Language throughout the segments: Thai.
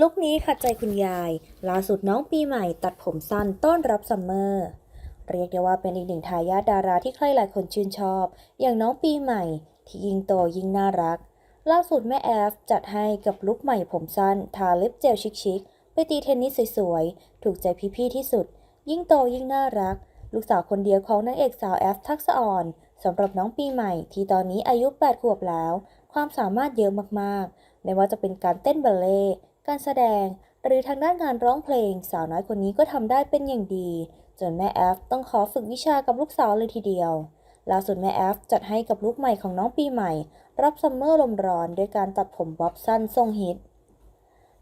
ลุคนี้ขัดใจคุณยาย ล่าสุดน้องปีใหม่ตัดผมสั้นต้อนรับซัมเมอร์ เรียกได้ว่าเป็นอีกหนึ่งทายาทดาราที่ใครหลายคนชื่นชอบ อย่างน้องปีใหม่ ที่ยิ่งโตยิ่งน่ารัก ล่าสุดแม่แอฟจัดให้กับลุคใหม่ผมสั้น ทาเล็บเจลชิคๆไปตีเทนนิสสวยๆ ถูกใจพี่ๆที่สุด ยิ่งโตยิ่งน่ารัก ลูกสาวคนเดียวของนางเอกสาวแอฟทักษะอ่อนสำหรับน้องปีใหม่ที่ตอนนี้อายุ 8 ขวบแล้ว ความสามารถเยอะมากๆ ไม่ว่าจะเป็นการเต้นบัลเล่ การแสดง หรือทางด้านงานร้องเพลง สาวน้อยคนนี้ก็ทำได้เป็นอย่างดี จนแม่แอฟต้องขอฝึกวิชากับลูกสาวเลยทีเดียวล่าสุดแม่แอฟจัดให้กับลูกใหม่ของน้องปีใหม่ รับซัมเมอร์ลมร้อนด้วยการตัดผมบ๊อบสั้นทรงฮิต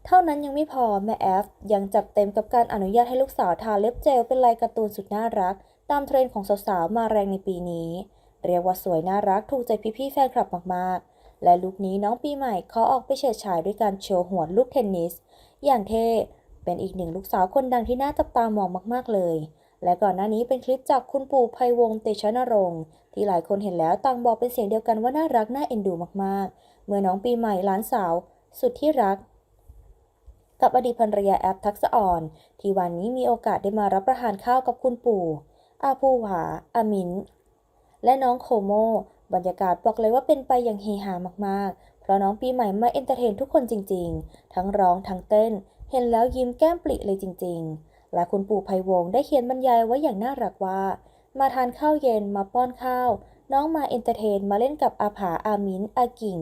เท่านั้นยังไม่พอแม่แอฟยังจัดเต็มกับการอนุญาตให้ลูกสาวทาเล็บเจลเป็นลายการ์ตูนสุดน่ารัก ตามเทรนด์ของสาวๆมาแรงในปีนี้ เรียกว่าสวยน่ารักถูกใจพี่ๆแฟนคลับมากๆ และลุคนี้น้องปีใหม่ขอออกไปเฉิดฉายด้วยการโชว์หัวลูกเทนนิส อย่างเท่เป็นอีกหนึ่งลูกสาวคนดังที่น่าจับตามองมากๆเลย และก่อนหน้านี้เป็นคลิปจากคุณปู่ไพวงศ์เตชะนรงค์ที่หลายคนเห็นแล้วต่างบอกเป็นเสียงเดียวกันว่าน่ารักน่าเอ็นดูมากๆ เมื่อน้องปีใหม่หลานสาว สุดที่รัก กับอดีตภรรยาแอปทักษะอ่อน ที่วันนี้มีโอกาสได้มารับประทานข้าวกับคุณปู่ อาภูหาอามิน และน้องโคโม บรรยากาศบอกเลยว่าเป็นไปอย่างเฮฮามากๆ เพราะน้องปีใหม่มาเอนเตอร์เทนทุกคนจริงๆ ทั้งร้องทั้งเต้น เห็นแล้วยิ้มแก้มปริเลยจริงๆ และคุณปู่ไพวงได้เขียนบรรยายไว้อย่างน่ารักว่า มาทานข้าวเย็นมาป้อนข้าว น้องมาเอนเตอร์เทนมาเล่นกับอาผาอามินอากิ่ง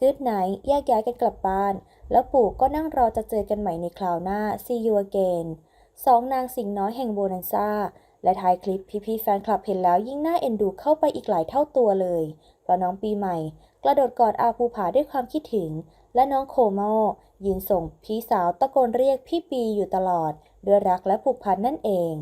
กึดไนแยกย้ายกันกลับบ้าน แล้วปู่ก็นั่งรอจะเจอกันใหม่ในคราวหน้า See you again สองนางสิงห์น้อยแห่งโบนันซ่า และท้ายคลิปพี่ๆแฟนคลับเห็นแล้วยิ่งน่าเอ็นดูเข้าไปอีกหลายเท่าตัวเลย เพราะน้องปีใหม่ กระโดดกอดอาภูผาด้วยความคิดถึง และน้องโคโมยืนส่งพี่สาวตะโกนเรียกพี่ปีอยู่ตลอด ด้วยรักและผูกพันนั่นเอง